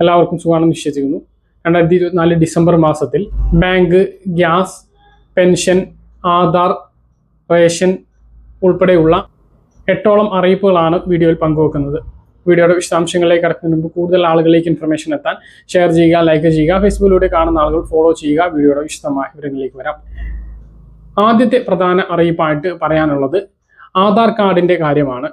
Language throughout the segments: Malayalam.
എല്ലാവർക്കും സുഖമാണെന്ന് വിശ്വസിക്കുന്നു രണ്ടായിരത്തി ഇരുപത്തിനാല് ഡിസംബർ മാസത്തിൽ bank gas pension Aadhaar ration ഉൾപ്പെടെയുള്ള എട്ടോളം അറിയിപ്പുകളാണ് വീഡിയോയിൽ പങ്കുവെക്കുന്നത്. വീഡിയോയുടെ വിശദാംശങ്ങളിലേക്ക് കടക്കുന്നതിന് മുമ്പ് കൂടുതൽ ആളുകളിലേക്ക് ഇൻഫർമേഷൻ എത്താൻ ഷെയർ ചെയ്യുക ലൈക്ക് ചെയ്യുക ഫേസ്ബുക്കിലൂടെ കാണുന്ന ആളുകൾ ഫോളോ ചെയ്യുക. വീഡിയോയുടെ വിശദമായ വിവരങ്ങളിലേക്ക് വരാം. ആദ്യത്തെ പ്രധാന അറിയിപ്പായിട്ട് പറയാനുള്ളത് ആധാർ കാർഡിന്റെ കാര്യമാണ്.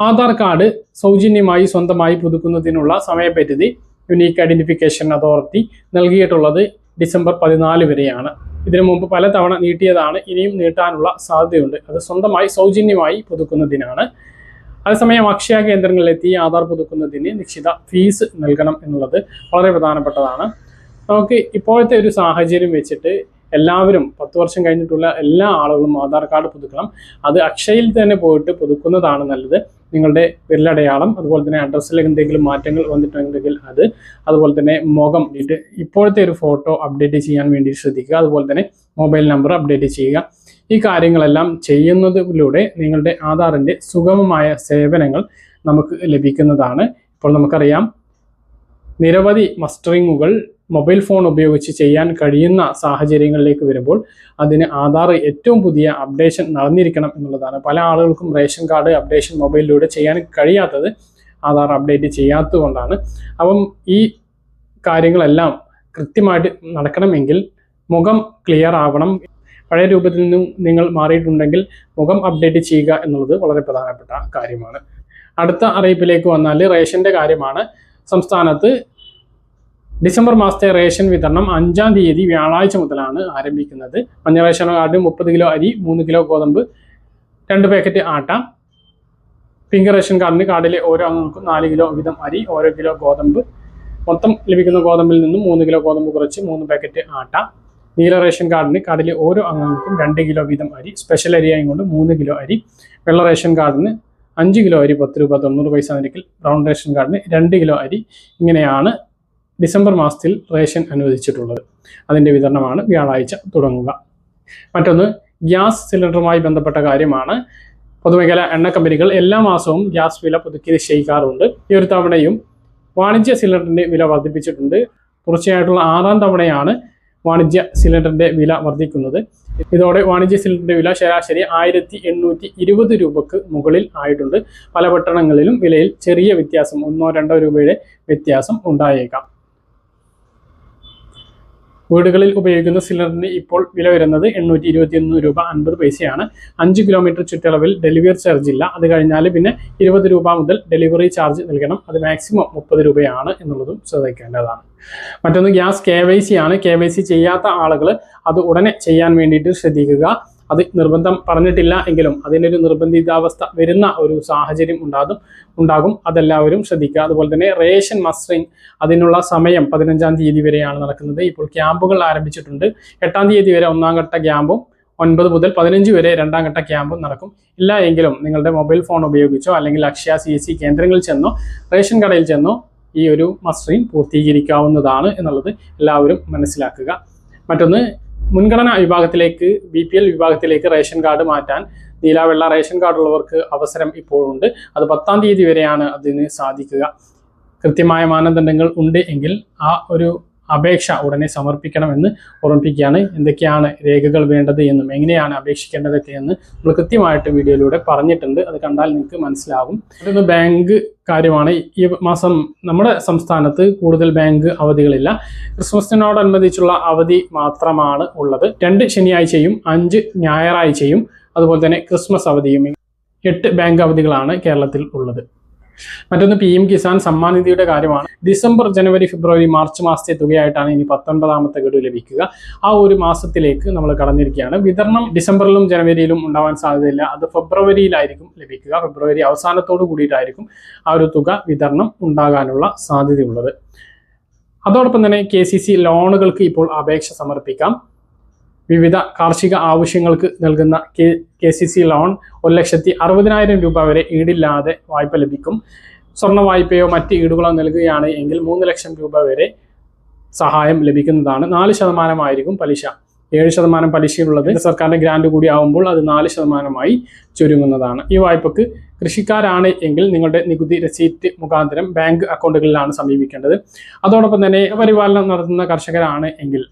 ആധാർ കാർഡ് സൗജന്യമായി സ്വന്തമായി പുതുക്കുന്നതിനുള്ള സമയപരിധി യുണീക്ക് ഐഡന്റിഫിക്കേഷൻ അതോറിറ്റി നൽകിയിട്ടുള്ളത് ഡിസംബർ പതിനാല് വരെയാണ്. ഇതിനു മുമ്പ് പലതവണ നീട്ടിയതാണ് ഇനിയും നീട്ടാനുള്ള സാധ്യതയുണ്ട്. അത് സ്വന്തമായി സൗജന്യമായി പുതുക്കുന്നതിനാണ് അതേസമയം അക്ഷയ കേന്ദ്രങ്ങളിലെത്തി ആധാർ പുതുക്കുന്നതിന് നിശ്ചിത ഫീസ് നൽകണം എന്നുള്ളത് വളരെ പ്രധാനപ്പെട്ടതാണ്. നമുക്ക് ഇപ്പോഴത്തെ ഒരു സാഹചര്യം വെച്ചിട്ട് എല്ലാവരും പത്ത് വർഷം കഴിഞ്ഞിട്ടുള്ള എല്ലാ ആളുകളും ആധാർ കാർഡ് പുതുക്കണം. അത് അക്ഷയയിൽ തന്നെ പോയിട്ട് പുതുക്കുന്നതാണ് നല്ലത്. നിങ്ങളുടെ വിരലടയാളം അതുപോലെ തന്നെ അഡ്രസ്സിൽ എന്തെങ്കിലും മാറ്റങ്ങൾ വന്നിട്ടുണ്ടെങ്കിൽ അത് അതുപോലെ തന്നെ മുഖം ഇപ്പോഴത്തെ ഒരു ഫോട്ടോ അപ്ഡേറ്റ് ചെയ്യാൻ വേണ്ടി ശ്രദ്ധിക്കുക. അതുപോലെ തന്നെ മൊബൈൽ നമ്പർ അപ്ഡേറ്റ് ചെയ്യുക. ഈ കാര്യങ്ങളെല്ലാം ചെയ്യുന്നതിലൂടെ നിങ്ങളുടെ ആധാറിന്റെ സുഗമമായ സേവനങ്ങൾ നമുക്ക് ലഭിക്കുന്നതാണ്. ഇപ്പോൾ നമുക്കറിയാം നിരവധി മസ്റ്ററിങ്ങുകൾ മൊബൈൽ ഫോൺ ഉപയോഗിച്ച് ചെയ്യാൻ കഴിയുന്ന സാഹചര്യങ്ങളിലേക്ക് വരുമ്പോൾ അതിന് ആധാർ ഏറ്റവും പുതിയ അപ്ഡേഷൻ നടന്നിരിക്കണം എന്നുള്ളതാണ്. പല ആളുകൾക്കും റേഷൻ കാർഡ് അപ്ഡേഷൻ മൊബൈലിലൂടെ ചെയ്യാൻ കഴിയാത്തത് ആധാർ അപ്ഡേറ്റ് ചെയ്യാത്തതുകൊണ്ടാണ് അപ്പം ഈ കാര്യങ്ങളെല്ലാം കൃത്യമായിട്ട് നടക്കണമെങ്കിൽ മുഖം ക്ലിയർ ആവണം. പഴയ രൂപത്തിൽ നിന്നും നിങ്ങൾ മാറിയിട്ടുണ്ടെങ്കിൽ മുഖം അപ്ഡേറ്റ് ചെയ്യുക എന്നുള്ളത് വളരെ പ്രധാനപ്പെട്ട കാര്യമാണ്. അടുത്ത അറിയിപ്പിലേക്ക് വന്നാൽ റേഷന്റെ കാര്യമാണ്. സംസ്ഥാനത്ത് ഡിസംബർ മാസത്തെ റേഷൻ വിതരണം അഞ്ചാം തീയതി വ്യാഴാഴ്ച മുതലാണ് ആരംഭിക്കുന്നത്. മഞ്ഞ റേഷൻ കാർഡ് മുപ്പത് കിലോ അരി മൂന്ന് കിലോ ഗോതമ്പ് രണ്ട് പാക്കറ്റ് ആട്ട. പിങ്ക് റേഷൻ കാർഡിന് കാർഡിലെ ഓരോ അംഗങ്ങൾക്കും നാല് കിലോ വീതം അരി ഓരോ കിലോ ഗോതമ്പ്. മൊത്തം ലഭിക്കുന്ന ഗോതമ്പിൽ നിന്നും മൂന്ന് കിലോ ഗോതമ്പ് കുറച്ച് മൂന്ന് പാക്കറ്റ് ആട്ട. നീല റേഷൻ കാർഡിന് കാർഡിലെ ഓരോ അംഗങ്ങൾക്കും രണ്ട് കിലോ വീതം അരി സ്പെഷ്യൽ അരിയായും കൊണ്ട് മൂന്ന് കിലോ അരി. വെള്ള റേഷൻ കാർഡിന് അഞ്ച് കിലോ അരി പത്ത് രൂപ തൊണ്ണൂറ് പൈസ നിരക്കിൽ. ബ്രൗൺ റേഷൻ കാർഡിന് രണ്ട് കിലോ അരി. ഇങ്ങനെയാണ് ഡിസംബർ മാസത്തിൽ റേഷൻ അനുവദിച്ചിട്ടുള്ളത്. അതിന്റെ വിതരണമാണ് വ്യാഴാഴ്ച തുടങ്ങുക. മറ്റൊന്ന് ഗ്യാസ് സിലിണ്ടറുമായി ബന്ധപ്പെട്ട കാര്യമാണ്. പൊതുമേഖല എണ്ണ കമ്പനികൾ എല്ലാ മാസവും ഗ്യാസ് വില പുതുക്കി നിശ്ചയിക്കാറുണ്ട് ഈ ഒരു തവണയും വാണിജ്യ സിലിണ്ടറിന്റെ വില വർദ്ധിപ്പിച്ചിട്ടുണ്ട്. തുടർച്ചയായിട്ടുള്ള ആറാം തവണയാണ് വാണിജ്യ സിലിണ്ടറിന്റെ വില വർദ്ധിക്കുന്നത്. ഇതോടെ വാണിജ്യ സിലിണ്ടറിന്റെ വില ശരാശരി ആയിരത്തി എണ്ണൂറ്റി ഇരുപത് രൂപക്ക് മുകളിൽ ആയിട്ടുണ്ട്. പല പട്ടണങ്ങളിലും വിലയിൽ ചെറിയ വ്യത്യാസം ഒന്നോ രണ്ടോ രൂപയുടെ വ്യത്യാസം ഉണ്ടായേക്കാം. വീടുകളിൽ ഉപയോഗിക്കുന്ന സിലിണ്ടറിന് ഇപ്പോൾ വില വരുന്നത് എണ്ണൂറ്റി ഇരുപത്തിയൊന്ന് രൂപ അൻപത് പൈസയാണ്. അഞ്ച് കിലോമീറ്റർ ചുറ്റളവിൽ ഡെലിവറി ചാർജ് ഇല്ല. അത് കഴിഞ്ഞാൽ പിന്നെ ഇരുപത് രൂപ മുതൽ ഡെലിവറി ചാർജ് നൽകണം. അത് മാക്സിമം മുപ്പത് രൂപയാണ് എന്നുള്ളതും ശ്രദ്ധിക്കേണ്ടതാണ്. മറ്റൊന്ന് ഗ്യാസ് കെ വൈ സി ആണ്. കെ വൈ സി ചെയ്യാത്ത ആളുകൾ അത് ഉടനെ ചെയ്യാൻ വേണ്ടിയിട്ട് ശ്രദ്ധിക്കുക. അത് നിർബന്ധം പറഞ്ഞിട്ടില്ല എങ്കിലും ഒരു നിർബന്ധിതാവസ്ഥ വരുന്ന ഒരു സാഹചര്യം ഉണ്ടാകും ഉണ്ടാകും. അതെല്ലാവരും ശ്രദ്ധിക്കുക. അതുപോലെ തന്നെ റേഷൻ മസ്റ്ററിങ് അതിനുള്ള സമയം പതിനഞ്ചാം തീയതി വരെയാണ് നടക്കുന്നത്. ഇപ്പോൾ ക്യാമ്പുകൾ ആരംഭിച്ചിട്ടുണ്ട്. എട്ടാം തീയതി വരെ ഒന്നാം ഘട്ട ക്യാമ്പും ഒൻപത് മുതൽ പതിനഞ്ച് വരെ രണ്ടാം ഘട്ട ക്യാമ്പും നടക്കും. ഇല്ല എങ്കിലും നിങ്ങളുടെ മൊബൈൽ ഫോൺ ഉപയോഗിച്ചോ അല്ലെങ്കിൽ അക്ഷയ സി എസ് സി കേന്ദ്രങ്ങളിൽ ചെന്നോ റേഷൻ കടയിൽ ചെന്നോ ഈ ഒരു മസ്റ്ററിങ് പൂർത്തീകരിക്കാവുന്നതാണ് എന്നുള്ളത് എല്ലാവരും മനസ്സിലാക്കുക. മറ്റൊന്ന് മുൻഗണനാ വിഭാഗത്തിലേക്ക് ബി പി എൽ വിഭാഗത്തിലേക്ക് റേഷൻ കാർഡ് മാറ്റാൻ നീലാവെള്ള റേഷൻ കാർഡ് ഉള്ളവർക്ക് അവസരം ഇപ്പോഴുണ്ട്. അത് പത്താം തീയതി വരെയാണ് അതിന് സാധിക്കുക. കൃത്യമായ മാനദണ്ഡങ്ങൾ ഉണ്ട് എങ്കിൽ ആ ഒരു അപേക്ഷ ഉടനെ സമർപ്പിക്കണമെന്ന് ഓർമ്മിപ്പിക്കുകയാണ്. എന്തൊക്കെയാണ് രേഖകൾ വേണ്ടത് എന്നും എങ്ങനെയാണ് അപേക്ഷിക്കേണ്ടതൊക്കെ എന്ന് നമ്മൾ കൃത്യമായിട്ട് വീഡിയോയിലൂടെ പറഞ്ഞിട്ടുണ്ട്. അത് കണ്ടാൽ നിങ്ങൾക്ക് മനസ്സിലാകും. അതൊന്ന് ബാങ്ക് കാര്യമാണ്. ഈ മാസം നമ്മുടെ സംസ്ഥാനത്ത് കൂടുതൽ ബാങ്ക് അവധികളില്ല. ക്രിസ്മസിനോടനുബന്ധിച്ചുള്ള അവധി മാത്രമാണ് ഉള്ളത്. രണ്ട് ശനിയാഴ്ചയും അഞ്ച് ഞായറാഴ്ചയും അതുപോലെ തന്നെ ക്രിസ്മസ് അവധിയും എട്ട് ബാങ്ക് അവധികളാണ് കേരളത്തിൽ ഉള്ളത്. മറ്റൊന്ന് പി എം കിസാൻ സമ്മാൻ നിധിയുടെ കാര്യമാണ്. ഡിസംബർ ജനുവരി ഫെബ്രുവരി മാർച്ച് മാസത്തെ തുകയായിട്ടാണ് ഇനി പത്തൊൻപതാമത്തെ ഗഡു ലഭിക്കുക. ആ ഒരു മാസത്തിലേക്ക് നമ്മൾ കടന്നിരിക്കുകയാണ്. വിതരണം ഡിസംബറിലും ജനുവരിയിലും ഉണ്ടാവാൻ സാധ്യതയില്ല. അത് ഫെബ്രുവരിയിലായിരിക്കും ലഭിക്കുക. ഫെബ്രുവരി അവസാനത്തോടു കൂടിയിട്ടായിരിക്കും ആ ഒരു തുക വിതരണം ഉണ്ടാകാനുള്ള സാധ്യതയുള്ളത്. അതോടൊപ്പം തന്നെ കെ സി സി ലോണുകൾക്ക് ഇപ്പോൾ അപേക്ഷ സമർപ്പിക്കാം. വിവിധ കാർഷിക ആവശ്യങ്ങൾക്ക് നൽകുന്ന K K C C loan ഒരു ലക്ഷത്തി അറുപതിനായിരം രൂപ വരെ ഈടില്ലാതെ വായ്പ ലഭിക്കും. സ്വർണ വായ്പയോ മറ്റ് ഈടുകളോ നൽകുകയാണ് എങ്കിൽ മൂന്ന് ലക്ഷം രൂപ വരെ സഹായം ലഭിക്കുന്നതാണ്. നാല് ശതമാനമായിരിക്കും പലിശ. ഏഴ് ശതമാനം പലിശയുള്ളത് സർക്കാരിന്റെ ഗ്രാൻഡ് കൂടി ആവുമ്പോൾ അത് നാല് ശതമാനമായി ചുരുങ്ങുന്നതാണ്. ഈ വായ്പക്ക് കൃഷിക്കാരാണ് എങ്കിൽ നിങ്ങളുടെ നികുതി രസീറ്റ് മുഖാന്തരം ബാങ്ക് അക്കൗണ്ടുകളിലാണ് സമീപിക്കേണ്ടത്. അതോടൊപ്പം തന്നെ പരിപാലനം നടത്തുന്ന കർഷകരാണ് എങ്കിൽ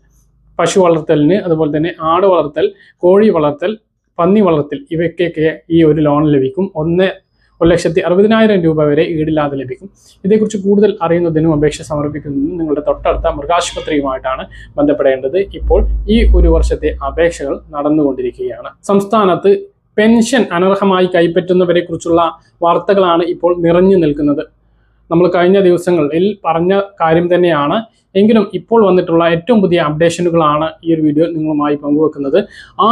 പശു വളർത്തലിന് അതുപോലെ തന്നെ ആട് വളർത്തൽ കോഴി വളർത്തൽ പന്നി വളർത്തൽ ഇവയ്ക്കൊക്കെ ഈ ഒരു ലോൺ ലഭിക്കും. ഒന്ന് ഒരു ലക്ഷത്തി അറുപതിനായിരം രൂപ വരെ ഈടില്ലാതെ ലഭിക്കും. ഇതേക്കുറിച്ച് കൂടുതൽ അറിയുന്നതിനും അപേക്ഷ സമർപ്പിക്കുന്നതിനും നിങ്ങളുടെ തൊട്ടടുത്ത മൃഗാശുപത്രിയുമായിട്ടാണ് ബന്ധപ്പെടേണ്ടത്. ഇപ്പോൾ ഈ ഒരു വർഷത്തെ അപേക്ഷകൾ നടന്നുകൊണ്ടിരിക്കുകയാണ്. സംസ്ഥാനത്ത് പെൻഷൻ അനർഹമായി കൈപ്പറ്റുന്നവരെ കുറിച്ചുള്ള വാർത്തകളാണ് ഇപ്പോൾ നിറഞ്ഞു നിൽക്കുന്നത്. നമ്മൾ കഴിഞ്ഞ ദിവസങ്ങളിൽ പറഞ്ഞ കാര്യം തന്നെയാണ്. എങ്കിലും ഇപ്പോൾ വന്നിട്ടുള്ള ഏറ്റവും പുതിയ അപ്ഡേഷനുകളാണ് ഈ ഒരു വീഡിയോ നിങ്ങളുമായി പങ്കുവെക്കുന്നത്.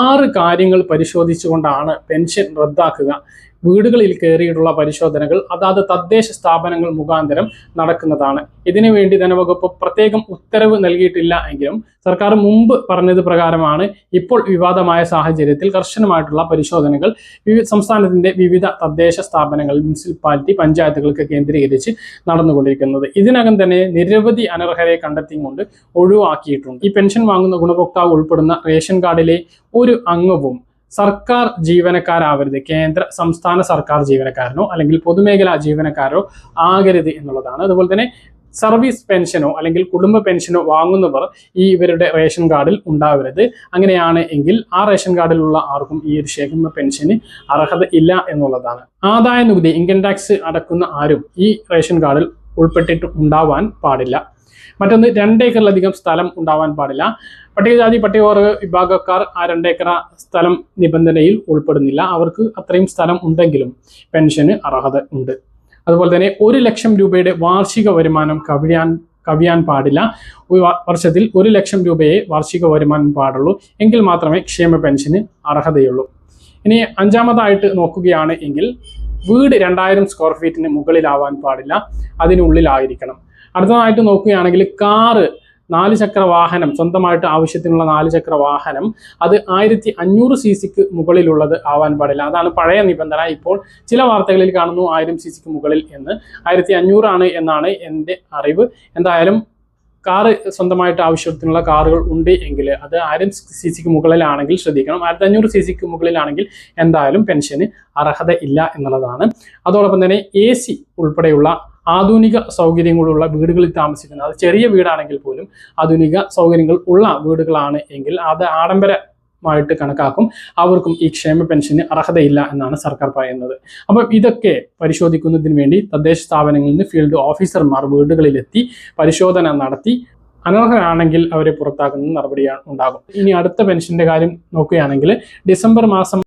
ആറ് കാര്യങ്ങൾ പരിശോധിച്ചുകൊണ്ടാണ് പെൻഷൻ റദ്ദാക്കുക. വീടുകളിൽ കയറിയിട്ടുള്ള പരിശോധനകൾ അതാത് തദ്ദേശ സ്ഥാപനങ്ങൾ മുഖാന്തരം നടക്കുന്നതാണ്. ഇതിനു വേണ്ടി ധനവകുപ്പ് പ്രത്യേകം ഉത്തരവ് നൽകിയിട്ടില്ല എങ്കിലും സർക്കാർ മുമ്പ് പറഞ്ഞത് പ്രകാരമാണ് ഇപ്പോൾ വിവാദമായ സാഹചര്യത്തിൽ കർശനമായിട്ടുള്ള പരിശോധനകൾ സംസ്ഥാനത്തിന്റെ വിവിധ തദ്ദേശ സ്ഥാപനങ്ങൾ മുനിസിപ്പാലിറ്റി പഞ്ചായത്തുകൾക്ക് കേന്ദ്രീകരിച്ച് നടന്നുകൊണ്ടിരിക്കുന്നത്. ഇതിനകം തന്നെ നിരവധി അനർഹരെ കണ്ടെത്തിക്കൊണ്ട് ഒഴിവാക്കിയിട്ടുണ്ട്. ഈ പെൻഷൻ വാങ്ങുന്ന ഗുണഭോക്താവ് ഉൾപ്പെടുന്ന റേഷൻ കാർഡിലെ ഒരു അംഗവും സർക്കാർ ജീവനക്കാരാവരുത്. കേന്ദ്ര സംസ്ഥാന സർക്കാർ ജീവനക്കാരനോ അല്ലെങ്കിൽ പൊതുമേഖലാ ജീവനക്കാരോ ആകരുത് എന്നുള്ളതാണ്. അതുപോലെ തന്നെ സർവീസ് പെൻഷനോ അല്ലെങ്കിൽ കുടുംബ പെൻഷനോ വാങ്ങുന്നവർ ഈ ഇവരുടെ റേഷൻ കാർഡിൽ ഉണ്ടാവരുത്. അങ്ങനെയാണ് എങ്കിൽ ആ റേഷൻ കാർഡിലുള്ള ആർക്കും ഈ ഒരു ശേഖരണ പെൻഷന് അർഹത ഇല്ല എന്നുള്ളതാണ്. ആദായ നികുതി ഇൻകം ടാക്സ് അടക്കുന്ന ആരും ഈ റേഷൻ കാർഡിൽ ഉൾപ്പെട്ടിട്ട് ഉണ്ടാവാൻ പാടില്ല. മറ്റൊന്ന് രണ്ടേക്കറിലധികം സ്ഥലം ഉണ്ടാവാൻ പാടില്ല. പട്ടികജാതി പട്ടികവർഗ വിഭാഗക്കാർ ആ രണ്ടേക്കറ സ്ഥലം നിബന്ധനയിൽ ഉൾപ്പെടുന്നില്ല. അവർക്ക് അത്രയും സ്ഥലം ഉണ്ടെങ്കിലും പെൻഷന് അർഹത ഉണ്ട്. അതുപോലെ തന്നെ ഒരു ലക്ഷം രൂപയുടെ വാർഷിക വരുമാനം കവിയാൻ കവിയാൻ പാടില്ല. വർഷത്തിൽ ഒരു ലക്ഷം രൂപയെ വാർഷിക വരുമാനം പാടുള്ളൂ. എങ്കിൽ മാത്രമേ ക്ഷേമ പെൻഷന് അർഹതയുള്ളൂ. ഇനി അഞ്ചാമതായിട്ട് നോക്കുകയാണ് എങ്കിൽ വീട് രണ്ടായിരം സ്ക്വയർ ഫീറ്റിന് മുകളിലാവാൻ പാടില്ല. അതിനുള്ളിലായിരിക്കണം. അടുത്തതായിട്ട് നോക്കുകയാണെങ്കിൽ കാറ് നാല് ചക്ര വാഹനം സ്വന്തമായിട്ട് ആവശ്യത്തിനുള്ള നാല് ചക്ര വാഹനം അത് ആയിരത്തി അഞ്ഞൂറ് സി സിക്ക് മുകളിലുള്ളത് ആവാൻ പാടില്ല. അതാണ് പഴയ നിബന്ധന. ഇപ്പോൾ ചില വാർത്തകളിൽ കാണുന്നു ആയിരം സി സിക്ക് മുകളിൽ എന്ന്. ആയിരത്തി അഞ്ഞൂറാണ് എന്നാണ് എന്റെ അറിവ്. എന്തായാലും കാറ് സ്വന്തമായിട്ട് ആവശ്യത്തിനുള്ള കാറുകൾ ഉണ്ട് എങ്കിൽ അത് ആയിരം സി സിക്ക് മുകളിലാണെങ്കിൽ ശ്രദ്ധിക്കണം. ആയിരത്തി അഞ്ഞൂറ് സി സിക്ക് മുകളിലാണെങ്കിൽ എന്തായാലും പെൻഷന് അർഹത ഇല്ല എന്നുള്ളതാണ്. അതോടൊപ്പം തന്നെ എ സി ഉൾപ്പെടെയുള്ള ആധുനിക സൗകര്യങ്ങളുള്ള വീടുകളിൽ താമസിക്കുന്ന അത് ചെറിയ വീടാണെങ്കിൽ പോലും ആധുനിക സൗകര്യങ്ങൾ ഉള്ള വീടുകളാണ് എങ്കിൽ അത് ആഡംബര മായിട്ട് കണക്കാക്കും. അവർക്കും ഈ ക്ഷേമ പെൻഷന് അർഹതയില്ല എന്നാണ് സർക്കാർ പറയുന്നത്. അപ്പം ഇതൊക്കെ പരിശോധിക്കുന്നതിന് വേണ്ടി തദ്ദേശ സ്ഥാപനങ്ങളിൽ നിന്ന് ഫീൽഡ് ഓഫീസർമാർ വീടുകളിലെത്തി പരിശോധന നടത്തി അനർഹരാണെങ്കിൽ അവരെ പുറത്താക്കുന്ന നടപടിയാണ് ഉണ്ടാകും. ഇനി അടുത്ത പെൻഷന്റെ കാര്യം നോക്കുകയാണെങ്കിൽ ഡിസംബർ മാസം